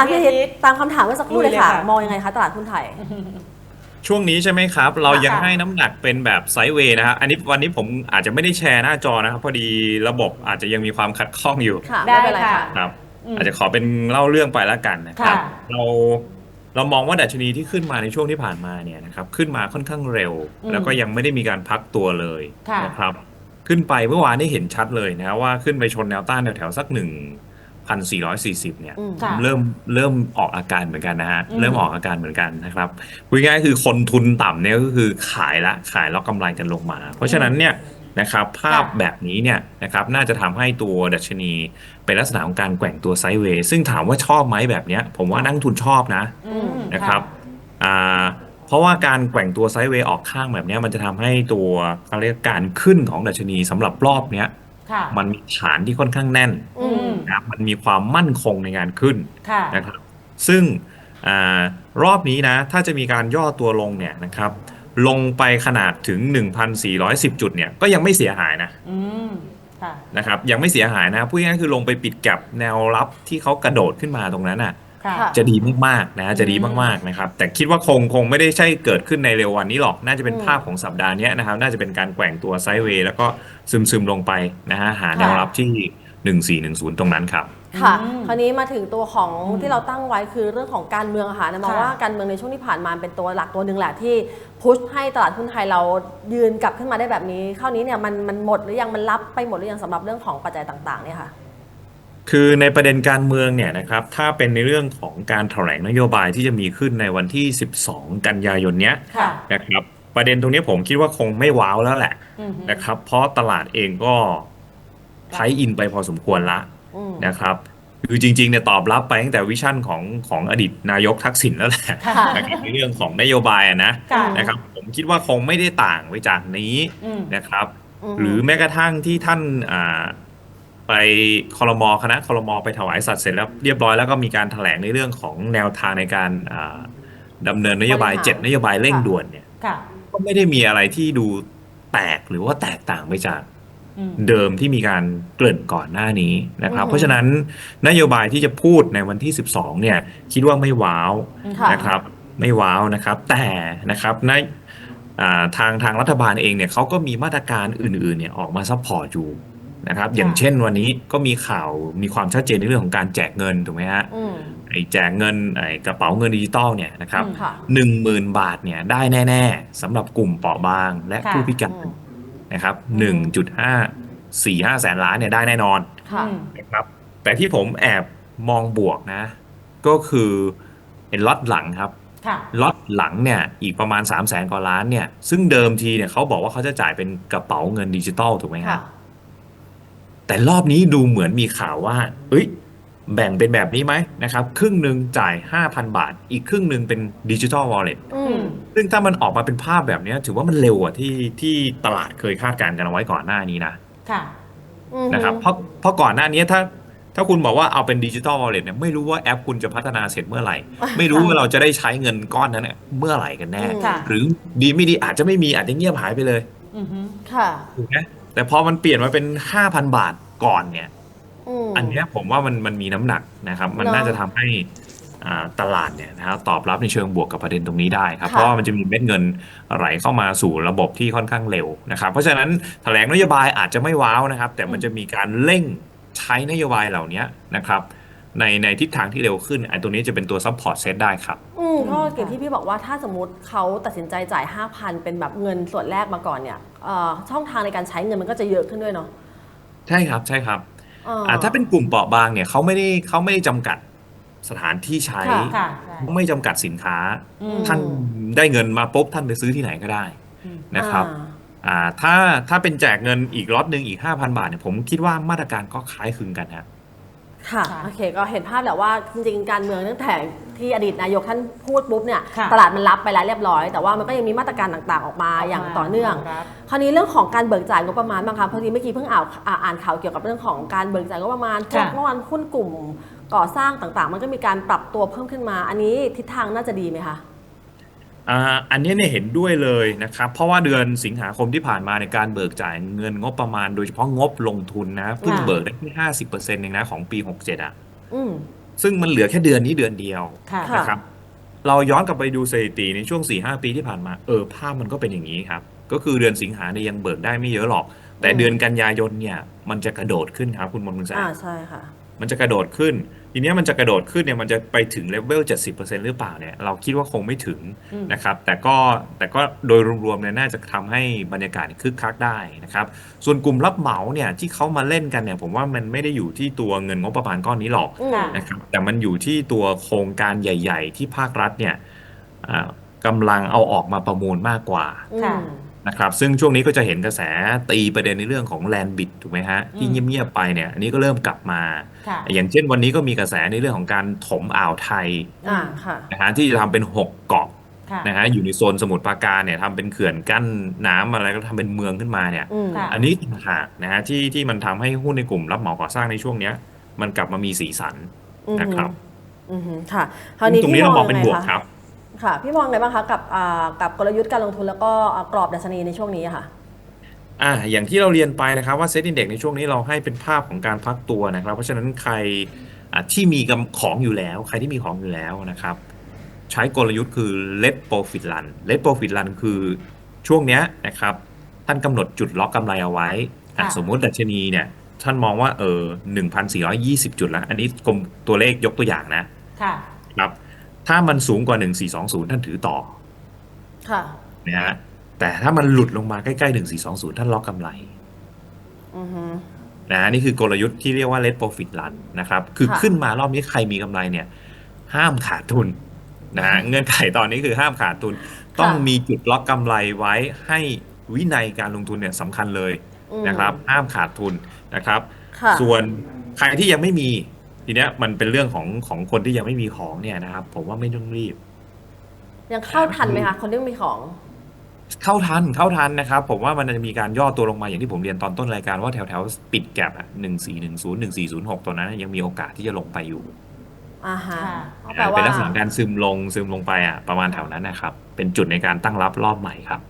อะพี่พี่อาอาทิทิตตย์ย์ตามคำถามเมื่อสักครู่เลยลุยเลยค่ะค่ะ มองยังไงคะตลาดหุ้นไทย ช่วงนี้ใช่ไหมครับ เรายังค่ะให้น้ำหนักเป็นแบบไซด์เวย์นะครับอันนี้วันนี้ผมอาจจะไม่ได้แชร์หน้าจอนะครับ พอดีระบบอาจจะยังมีความขัดข้องอยู่ค่ะ ได้ไม่เป็นไรค่ะ ค่ะ ครับอืมอาจจะขอเป็นเล่าเรื่องไปแล้วกันนะครับ ค่ะ เราเรามองว่าดัชนีที่ขึ้นมาในช่วงที่ผ่านมาเนี่ยนะครับขึ้นมาค่อนข้างเร็ว อืมแล้วก็ยังไม่ได้มีการพักตัวเลยค่ะ นะครับ ขึ้นไปเมื่อวานได้เห็นชัดเลยนะว่าขึ้นไปชนแนวต้านแถวๆสักหนึ่ง พันสี่ร้อยสี่สิบเนี่ยอืมค่ะเริ่มเริ่มออกอาการเหมือนกันนะฮะ อืม เริ่มออกอาการเหมือนกันนะครับพูดง่ายๆคือคนทุนต่ำเนี่ยก็คือขายละขายแล้วกำไรกันลงมา เพราะฉะนั้นเนี่ยนะครับภาพแบบนี้เนี่ยนะครับน่าจะทำให้ตัวดัชนีเป็นลักษณะของการแกว่งตัวไซด์เวย์ซึ่งถามว่าชอบไหมแบบเนี้ยผมว่านักลงทุนชอบนะ อืม นะครับอ่าเพราะว่าการแกว่งตัวไซด์เวย์ออกข้างแบบเนี้ยมันจะทำให้ตัวเขาเรียกการขึ้นของดัชนีสำหรับรอบเนี้ยค่ะ มันมีฐานที่ค่อนข้างแน่น อืม นะครับมันมีความมั่นคงในการขึ้นค่ะนะครับซึ่งอารอบนี้นะถ้าจะมีการย่อตัวลงเนี่ยนะครับลงไปขนาดถึง 1,410 จุดเนี่ยก็ยังไม่เสียหายนะอืมค่ะนะครับยังไม่เสียหายนะพูดง่ายๆคือลงไปปิดกับแนวรับที่เขากระโดดขึ้นมาตรงนั้นน่ะค่ะค่ะจะดีมากๆนะจะดีมากๆนะครับ แต่คิดว่าคงคงไม่ได้ใช่เกิดขึ้นในเร็ววันนี้หรอก น่าจะเป็นอืมภาพของสัปดาห์เนี้ยนะครับ น่าจะเป็นการแกว่งตัวไซด์เวย์แล้วก็ซึมๆลงไปนะฮะหาแนวรับที่ 1410 ตรงนั้นครับ ค่ะอืมคราวนี้มาถึงตัวของอืมที่เราตั้งไว้คือเรื่องของการเมืองอะค่ะนะมองค่ะว่าการเมืองในช่วงที่ผ่านมาเป็นตัวหลักตัวหนึ่งแหละที่พุชให้ตลาดหุ้นไทยเรายืนกลับขึ้นมาได้แบบนี้คราวนี้เนี่ยมันมันหมดหรือยังมันรับไปหมดหรือยังสำหรับเรื่องของปัจจัยต่างๆเนี่ยค่ะคือในประเด็นการเมืองเนี่ยนะครับถ้าเป็นในเรื่องของการแถลงนโยบายที่จะมีขึ้นในวันที่ 12 กันยายนเนี้ยค่ะนะครับประเด็นตรงนี้ผมคิดว่าคงไม่ว้าวแล้วแหละอืมนะครับเพราะตลาดเองก็ ไพรอินไปพอสมควรละอืมนะครับคือจริงๆเนี่ยตอบรับไปตั้งแต่วิชั่นของของอดีตนายกทักษิณแล้วแหละค่ะนะครับในเรื่องของนโยบายอะนะค่ะนะครับ ผมคิดว่าคงไม่ได้ต่างไปจากนี้อืมนะครับมหรือแม้กระทั่งที่ท่านอ่าไปคอรมอคณะคอรมอไปถวายสัตย์เสร็จแล้วเรียบร้อยแล้วก็มีการแถลงในเรื่องของแนวทางในการอ่าดำเนินนโยบายบริหารเจ็ดนโยบายเร่งด่วนเนี่ยค่ะก็ไม่ได้มีอะไรที่ดูแตกหรือว่าแตกต่างไปจากอืม เดิมที่มีการเกริ่นก่อนหน้านี้นะครับอืมเพราะฉะนั้นนโยบายที่จะพูดในวันที่ 12 เนี่ย คิดว่าไม่ว้าวค่ะนะครับ ไม่ว้าวนะครับ แต่นะครับในอ่าทางทางรัฐบาลเองเนี่ยเขาก็มีมาตรการอื่นๆเนี่ยออกมาซัพพอร์ตอยู่นะครับ อย่างเช่นวันนี้ก็มีข่าวมีความชัดเจนในเรื่องของการแจกเงินถูกไหมฮะอืมไอ้แจกเงินไอ้กระเป๋าเงินดิจิตอลเนี่ยนะครับอืมค่ะหนึ่งหมื่นบาทเนี่ยได้แน่ ๆสำหรับกลุ่มเปราะบางและค่ะผู้พิการอืม นะครับหนึ่งจุดห้าสี่ห้าแสนล้านเนี่ยได้แน่นอนค่ะอืมนะครับ แต่ที่ผมแอบมองบวกนะ ก็คือเป็นล็อตหลังครับค่ะ ล็อตหลังเนี่ยอีกประมาณ3 0 0แสนกว่าล้านเนี่ยซึ่งเดิมทีเนี่ยเขาบอกว่าเขาจะจ่ายเป็นกระเป๋าเงินดิจิตอลถูกไหมคค่ะรับแต่รอบนี้ดูเหมือนมีข่าวว่า เอ้ย แบ่งเป็นแบบนี้ไหมนะครับ ครึ่งหนึ่งจ่าย 5,000 บาท อีกครึ่งหนึ่งเป็นดิจิ t a ลวอลเล็ตอืมซึ่งถ้ามันออกมาเป็นภาพแบบเนี้ยถือว่ามันเร็วกว่าที่ที่ตลาดเคยคาดการณ์กันเอาไว้ก่อนหน้านี้นะค่ะอืมนะครับเพราะเพราะก่อนหน้านี้ถ้าถ้าคุณบอกว่าเอาเป็นดิจิ t a ลวอลเล็ตเนี่ยไม่รู้ว่าแอปคุณจะพัฒนาเสร็จเมื่อไหร่ ไม่รู้ว่าเราจะได้ใช้เงินก้อนนั้นเนี่ยเมื่อไหร่กันแน่ค่ะหรือดีไม่ดีอาจจะไม่มีอาจจะเงียบหายไปเลยอือฮึค่ะถูกไหมแต่พอมันเปลี่ยนมาเป็น 5,000 บาทก่อนเนี่ย อืมอันเนี้ยผมว่ามันมันมีน้ำหนักนะครับ มันเนอะน่าจะทำให้อ่าตลาดเนี่ยนะครับตอบรับในเชิงบวกกับประเด็นตรงนี้ได้ครับค่ะเพราะว่ามันจะมีเม็ดเงินไหลเข้ามาสู่ระบบที่ค่อนข้างเร็วนะครับ เพราะฉะนั้นแถลงนโยบายอาจจะไม่ว้าวนะครับ แต่มันจะมีการเร่งใช้นโยบายเหล่านี้นะครับในในทิศทางที่เร็วขึ้นไอ้ตัวนี้จะเป็นตัวซัพพอร์ตเซตได้ครับ อืมก็อย่างที่พี่บอกว่าถ้าสมมติเขาตัดสินใจจ่าย 5,000 เป็นแบบเงินส่วนแรกมาก่อนเนี่ยเอ่อช่องทางในการใช้เงินมันก็จะเยอะขึ้นด้วยเนาะใช่ครับใช่ครับเอ่อออ่าถ้าเป็นกลุ่มเปราะบางเนี่ยเขาไม่ได้เขาไม่ได้จำกัดสถานที่ใช้ค่ะค่ะใช่ ไม่จำกัดสินค้า อืม ท่านได้เงินมาปุ๊บท่านไปซื้อที่ไหนก็ได้อืมนะครับ อ่า อ่าถ้าถ้าเป็นแจกเงินอีกล็อตหนึ่งอีก 5,000 บาทเนี่ยผมคิดว่ามาตรการก็คล้ายคลึงกันฮะ ค่ะค่ะ โอเค ก็เห็นภาพแหละว่าจริงๆ การเมืองตั้งแต่ที่อดีตนายกท่านพูดปุ๊บเนี่ยค่ะตลาดมันรับไปแล้วเรียบร้อย แต่ว่ามันก็ยังมีมาตรการต่างๆ ออกมาอย่างต่อเนื่อง ครับ คราวนี้เรื่องของการเบิกจ่ายงบประมาณบ้างคะพอดีเมื่อกี้เพิ่งอ่านอ่าอ่านข่าวเกี่ยวกับเรื่องของการเบิกจ่ายงบประมาณพวกค่ะ เมื่อวานหุ้นกลุ่มก่อสร้างต่างๆ มันก็มีการปรับตัวเพิ่มขึ้นมา อันนี้ทิศทางน่าจะดีไหมคะ อ่าอันนี้เนี่ยเห็นด้วยเลยนะครับ เพราะว่าเดือนสิงหาคมที่ผ่านมาในการเบิกจ่ายเงินงบประมาณโดยเฉพาะงบลงทุนนะเพิ่งค่ะ เบิกได้ที่ห้าสิบเปอร์เซ็นต์เองนะของปี67อะ อืม ซึ่งมันเหลือแค่เดือนนี้เดือนเดียวค่ะ ค่ะ นะครับ เราย้อนกลับไปดูสถิติในช่วง 4-5ปีที่ผ่านมา เออภาพมันก็เป็นอย่างนี้ครับ ก็คือเดือนสิงหาเนี่ยยังเบิกได้ไม่เยอะหรอก แต่อืม เดือนกันยายนเนี่ย มันจะกระโดดขึ้นครับคุณมนต์คุณแสอ่าใช่ค่ะ มันจะกระโดดขึ้น ทีเนี้ยมันจะกระโดดขึ้นเนี่ยมันจะไปถึงเลเวล70%หรือเปล่าเนี่ยเราคิดว่าคงไม่ถึงอืม นะครับ แต่ก็แต่ก็โดยรวมๆเนี่ยน่าจะทำให้บรรยากาศคึกคักได้นะครับ ส่วนกลุ่มรับเหมาเนี่ยที่เขามาเล่นกันเนี่ยผมว่ามันไม่ได้อยู่ที่ตัวเงินงบประมาณก้อนนี้หรอก อืม ค่ะ นะครับแต่มันอยู่ที่ตัวโครงการใหญ่ ๆ ที่ภาครัฐเนี่ยอ่ากำลังเอาออกมาประมูลมากกว่าค่ะอืม นะครับซึ่งช่วงนี้ก็จะเห็นกระแสตีประเด็นในเรื่องของแลนบิดถูกไหมฮะที่อืมเงียบๆไปเนี่ยอันนี้ก็เริ่มกลับมา ค่ะ อย่างเช่นวันนี้ก็มีกระแสในเรื่องของการถมอ่าวไทยอ่าค่ะ นะฮะที่จะทำเป็น6เกาะค่ะ นะฮะอยู่ในโซนสมุทรปราการเนี่ยทำเป็นเขื่อนกั้นน้ำอะไรก็ทำเป็นเมืองขึ้นมาเนี่ย อืม ค่ะ อันนี้ต่างหากนะฮะที่ที่มันทำให้หุ้นในกลุ่มรับเหมาก่อสร้างในช่วงเนี้ย มันกลับมามีสีสันอืมนะครับอืมค่ะ คราวนี้ตรงนี้พี่เรามองยัเป็นไบวกครับ ค่ะ พี่มองไงบ้างคะกับอ่ากับกลยุทธ์การลงทุนแล้วก็อ่ากรอบดัชนีในช่วงนี้อะค่ะอ่าอย่างที่เราเรียนไปนะครับว่าเซ็ตอินเด็กในช่วงนี้เราให้เป็นภาพของการพักตัวนะครับ เพราะฉะนั้นใครอ่าที่มีกำของอยู่แล้ว ใครที่มีของอยู่แล้วนะครับ ใช้กลยุทธ์คือ let profit run let profit run คือช่วงเนี้ยนะครับ ท่านกำหนดจุดล็อกกำไรเอาไว้อะค่ะสมมุติดัชนีเนี่ย ท่านมองว่าเออ1,420 จุดแล้ว อันนี้กลมตัวเลขยกตัวอย่างนะ ค่ะ ครับ ถ้ามันสูงกว่า 1420 ท่านถือต่อ ค่ะนะฮะ แต่ถ้ามันหลุดลงมาใกล้ๆ 1420 ท่านล็อกกำไรอือฮึนะนี่คือกลยุทธ์ที่เรียกว่า let profit run นะครับ คือค่ะขึ้นมารอบนี้ใครมีกำไรเนี่ย ห้ามขาดทุนนะฮะเงื่อนไขตอนนี้คือห้ามขาดทุน ต้องมีจุดล็อกกำไรไว้ให้วินัยการลงทุนเนี่ยสำคัญเลยอืมนะครับ ห้ามขาดทุนนะครับค่ะส่วนใครที่ยังไม่มี ทีเนี้ยมันเป็นเรื่องของของคนที่ยังไม่มีของเนี่ยนะครับ ผมว่าไม่ต้องรีบ ยังเข้าทันไหมคะคนที่มีของ เข้าทันเข้าทันนะครับ ผมว่ามันจะมีการย่อตัวลงมาอย่างที่ผมเรียนตอนต้นรายการว่าแถวแถวๆปิดแกลบอะหนึ่งสี่หนึ่งศูนย์หนึ่งสี่ศูนย์หกตัวนั้น ยังมีโอกาสที่จะลงไปอยู่อ่าฮะค่ะแปลเป็ว่านลักษณะการซึมลงซึมลงไปอะประมาณแถวนั้นนะครับ เป็นจุดในการตั้งรับรอบใหม่ครับ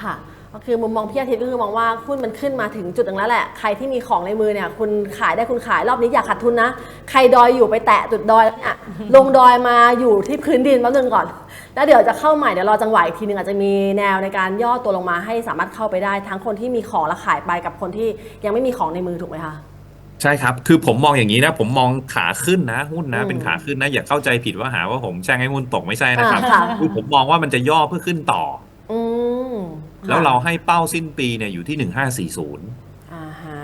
ค่ะก็ คือมุมมองพี่อาทิตย์ก็คือมองว่าหุ้นมันขึ้นมาถึงจุดหนึ่งแล้วแหละ ใครที่มีของในมือเนี่ย คุณขายได้คุณขายรอบนี้อย่าขาดทุนนะ ใครดอยอยู่ไปแตะจุดดอยแล้วเนี่ยลงดอยมาอยู่ที่พื้นดินแป๊บนึงก่อน แล้วเดี๋ยวจะเข้าใหม่เดี๋ยวรอจังหวะอีกทีหนึ่งอาจจะมีแนวในการย่อตัวลงมาให้สามารถเข้าไปได้ ทั้งคนที่มีของแล้วขายไปกับคนที่ยังไม่มีของในมือถูกไหมคะใช่ครับ คือผมมองอย่างนี้นะ ผมมองขาขึ้นนะหุ้นนะอืมเป็นขาขึ้นนะ อย่าเข้าใจผิดว่าหาว่าผมแช่งให้หุ้นตกไม่ใช่นะครับอ่าค่ะคือผมมองว่ามันจะย่อเพื่อขึ้นต่ออืม แล้วเราให้เป้าสิ้นปีเนี่ยอยู่ที่หนึ่งห้าสี่ศูนย์อ่าฮะ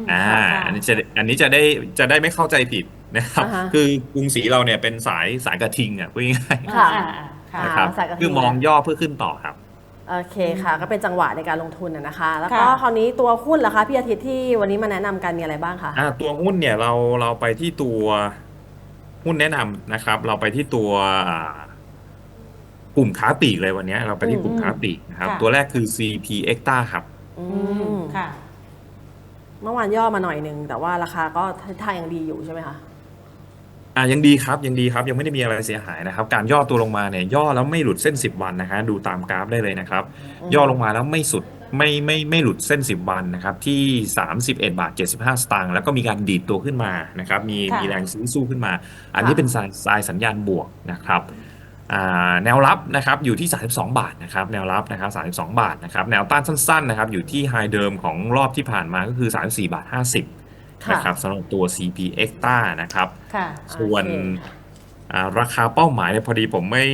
มอ่าค่ะอันนี้จะอันนี้จะได้จะได้ไม่เข้าใจผิดนะครับอ่าฮะคือกรุงศรีเราเนี่ยเป็นสายสายกระทิงอะพูดง่ายค่ะอ่าอ่าๆค่ะนะครับสายกระทิงคือมองย่อเพื่อขึ้นต่อครับโอเคค่ะ ก็เป็นจังหวะในการลงทุนนะนะคะ แล้วก็ค่ะคราวนี้ตัวหุ้นล่ะคะพี่อาทิตย์ที่วันนี้มาแนะนำกันมีอะไรบ้างคะอ่าตัวหุ้นเนี่ยเราเราไปที่ตัวหุ้นแนะนำนะครับ เราไปที่ตัวอ่า กลุ่มค้าปลีกเลยวันนี้เราไปที่กลุ่มอืมค้าปลีกนะครับค่ะตัวแรกคือ CP Exta ครับอือืมมค่ะ เมื่อวานย่อมาหน่อยหนึ่งแต่ว่าราคาก็ท่ายังดีอยู่ใช่ไหมคะอ่ายังดีครับยังดีครับยังไม่ได้มีอะไรเสียหายนะครับ การย่อตัวลงมาเนี่ยย่อแล้วไม่หลุดเส้น 10 วันนะฮะดูตามกราฟได้เลยนะครับอืมย่อลงมาแล้วไม่สุดไม่ไม่ไม่หลุดเส้น 10 วันนะครับที่ 31 บาท 75 สตางค์แล้วก็มีการดีดตัวขึ้นมานะครับมีค่ะมีแรงซื้อสู้ขึ้นมา อันนี้เป็นสายสายสัญญาณบวกนะครับอ่า แนวรับนะครับอยู่ที่ 32 บาทนะครับแนวรับนะครับ32 บาทนะครับแนวต้านสั้นๆนะครับอยู่ที่ไฮเดิมของรอบที่ผ่านมาก็คือ 34 บาท 50ค่ะนะครับสำหรับตัว CP Exta นะครับค่ะส่วนโอเคอ่าราคาเป้าหมายเนี่ยพอดีผมไม่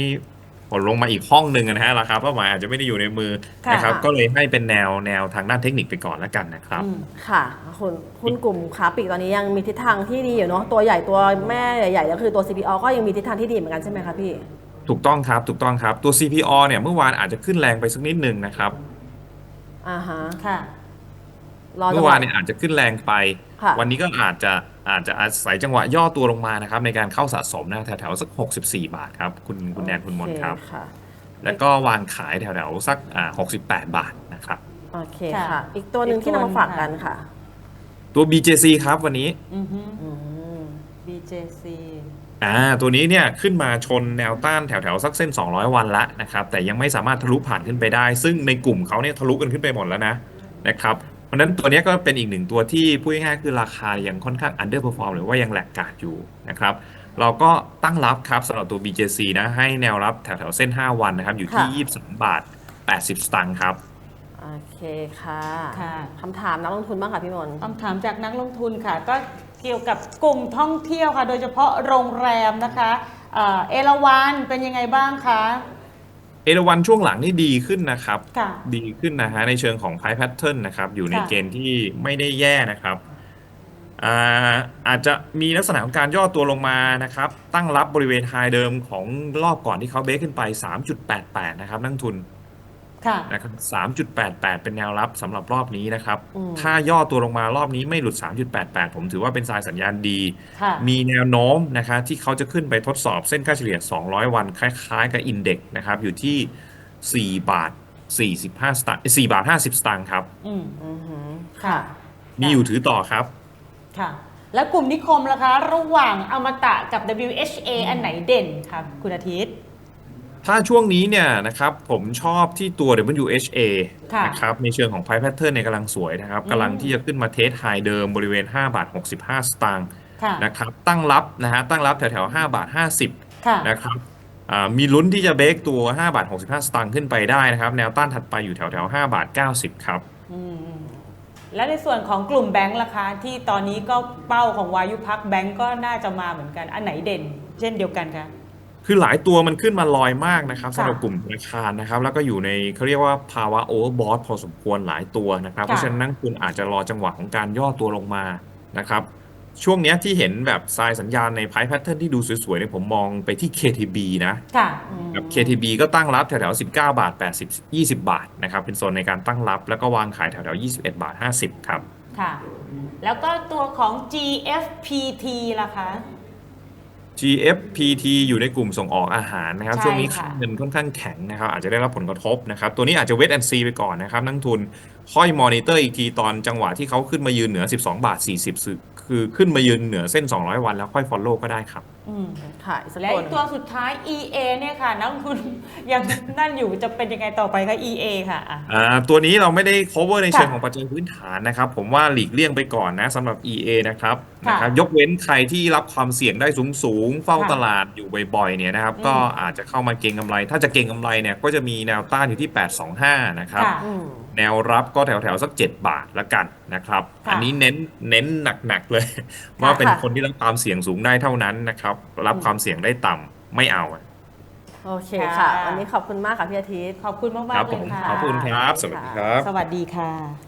ผมลงมาอีกห้องหนึ่งนะฮะราคาเป้าหมายอาจจะไม่ได้อยู่ในมือค่ะนะครับก็เลยให้เป็นแนวแนวทางด้านเทคนิคไปก่อนแล้วกันนะครับอืมค่ะคุณหุ้นกลุ่มค้าปลีกตอนนี้ยังมีทิศทางที่ดีอยู่เนาะตัวใหญ่ตัวแม่ใหญ่ๆก็คือตัว CPO ก็ยังมีทิศทางที่ดีเหมือนกันใช่ไหมคะพี่ ถูกต้องครับ ถูกต้องครับ ตัว CPO เนี่ยเมื่อวานอาจจะขึ้นแรงไปสักนิดหนึ่งนะครับ อ่าฮะ ค่ะ รอจัเมื่งอหวาวะนเนี่ยอาจจะขึ้นแรงไป ค่ะ วันนี้ก็อาจจะอาจจะอาศัยจังหวะย่อตัวลงมานะครับ ในการเข้าสะสมนะแถวๆสัก 64 บาทครับ คุณคุณแนนคุณมนต์ครับ โอเค่ะ แล้วก็วางขายแถวๆสักอ่า68 บาทนะครับ โอเคค่ะค่ะ อีกตัวหนึ่งที่นำมาฝากกันค่ะตัว BJC ครับวันนี้ อือฮึ อืม BJC อ่าตัวนี้เนี่ยขึ้นมาชนแนวต้านแถวๆสักเส้น 200 วันละนะครับแต่ยังไม่สามารถทะลุผ่านขึ้นไปได้ ซึ่งในกลุ่มเขาเนี่ยทะลุกันขึ้นไปหมดแล้วนะนะครับเพราะฉะนั้นตัวเนี้ยก็เป็นอีกหนึ่งตัวที่พูดง่ายๆคือราคายังค่อนข้าง underperform หรือว่ายังแหลกกาดอยู่นะครับเราก็ตั้งรับครับสำหรับตัว BJC นะให้แนวรับแถวๆเส้น 5 วันนะครับอยู่ที่ค่ะ23 บาท 80 สตางค์ครับโอเคค่ะค่ะ คำถามนักลงทุนบ้างค่ะพี่มนต์ คำถามจากนักลงทุนค่ะ ก็ เกี่ยวกับกลุ่มท่องเที่ยวค่ะ โดยเฉพาะโรงแรมนะคะเอ่อเอราวันเป็นยังไงบ้างคะ เอราวันช่วงหลังนี่ดีขึ้นนะครับ ค่ะ ดีขึ้นนะฮะในเชิงของ price pattern นะครับ อยู่ในค่ะ เกณฑ์ที่ไม่ได้แย่นะครับอ่าอาจจะมีลักษณะของการย่อตัวลงมานะครับ ตั้งรับบริเวณไฮเดิมของรอบก่อนที่เขาเบรกขึ้นไป 3.88 นะครับนักทุน ค่ะ นะครับ3.88เป็นแนวรับสำหรับรอบนี้นะครับ อืม ถ้าย่อตัวลงมารอบนี้ไม่หลุด 3.88 ผมถือว่าเป็นสายสัญญาณดี ค่ะ มีแนวโน้มนะคะที่เขาจะขึ้นไปทดสอบเส้นค่าเฉลี่ย 200 วันคล้ายๆกับอินเด็กซ์นะครับ อยู่ที่ 4 บาท 45 สตางค์4บาท 50 สตางค์ครับ อืมอือหือค่ะ มีอยู่ถือต่อครับ ค่ะ แล้วกลุ่มนิคมล่ะคะ ระหว่างอมตะกับ WHA อันไหนเด่นครับคุณอาทิตย์ ถ้าช่วงนี้เนี่ยนะครับผมชอบที่ตัว WHA ค่ะนะครับในเชิงของ price pattern ในยกำลังสวยนะครับอืม กำลังที่จะขึ้นมาเทสไฮเดิมบริเวณ 5 บาท 65 สตางค์ค่ะ นะครับตั้งรับนะฮะตั้งรับแถวๆ 5 บาท 50 ค่ะ นะครับอ่ามีลุ้นที่จะเบรกตัว 5 บาท 65 สตางค์ขึ้นไปได้นะครับ แนวต้านถัดไปอยู่แถวๆ 5 บาท 90 ครับ อืมแล้วในส่วนของกลุ่มแบงค์ล่ะคะ ที่ตอนนี้ก็เป้าของวายุพักแบงค์ก็น่าจะมาเหมือนกัน อันไหนเด่น เช่นเดียวกันคะ คือหลายตัวมันขึ้นมาลอยมากนะครับค่ะสำหรับกลุ่มธนาคารนะครับ แล้วก็อยู่ในเขาเรียกว่าภาวะโอเวอร์บอทพอสมควรหลายตัวนะครับค่ะเพราะฉะนั้นนักลงคุณอาจจะรอจังหวะของการย่อตัวลงมานะครับ ช่วงเนี้ยที่เห็นแบบทรายสัญญาณในไพ่แพทเทิร์นที่ดูสวยๆเนี่ยผมมองไปที่ KTB นะค่ะครับ KTB ก็ตั้งรับแถวๆ19 บาท 80 20 บาทนะครับ เป็นโซนในการตั้งรับ แล้วก็วางขายแถวๆ21 บาท 50 ครับ ค่ะ แล้วก็ตัวของ GFPT ล่ะคะ GFPT อยู่ในกลุ่มส่งออกอาหารนะครับ ใช่ช่วงนี้ค่ะค่าเงินค่อนข้างแข็งนะครับ อาจจะได้รับผลกระทบนะครับ ตัวนี้อาจจะเวทแอนซีไปก่อนนะครับ นักทุนค่อยมอนิเตอร์อีกทีตอนจังหวะที่เขาขึ้นมายืนเหนือ 12 บาท 40ซึ่ง คือขึ้นมายืนเหนือเส้น 200 วันแล้วค่อย follow ก็ได้ครับ อืมค่ะอีกสักและคอีนกตัวสุดท้าย EA เนี่ยค่ะนักลงทุนยังนั่นอยู่จะเป็นยังไงต่อไปคะ EA ค่ะอะ อ่าตัวนี้เราไม่ได้ cover ในค่ะเชิงของปัจจัยพื้นฐานนะครับ ผมว่าหลีกเลี่ยงไปก่อนนะสำหรับ EA นะครับค่ะนะครับ ยกเว้นใครที่รับความเสี่ยงได้สูงสูงๆเฝ้าค่ะตลาดอยู่บ่อยๆเนี่ยนะครับ อืม ก็อาจจะเข้ามาเก็งกำไร ถ้าจะเก็งกำไรเนี่ยก็จะมีแนวต้านอยู่ที่ 825 นะครับ ค่ะ อืม แนวรับก็แถวๆสัก 7 บาทละกันนะครับค่ะอันนี้เน้นเน้นหนักๆเลย ว่าเป็นค่ะคนที่รับความเสี่ยงสูงได้เท่านั้นนะครับ รับความเสี่ยงได้ต่ำไม่เอาโอเคค่ะค่ะ วันนี้ขอบคุณมากค่ะพี่อาทิตย์ ขอบคุณมากครัๆบเลผยมค่ะ ขอบคุณครับ สวัสดีครับ สวัสดีค่ะ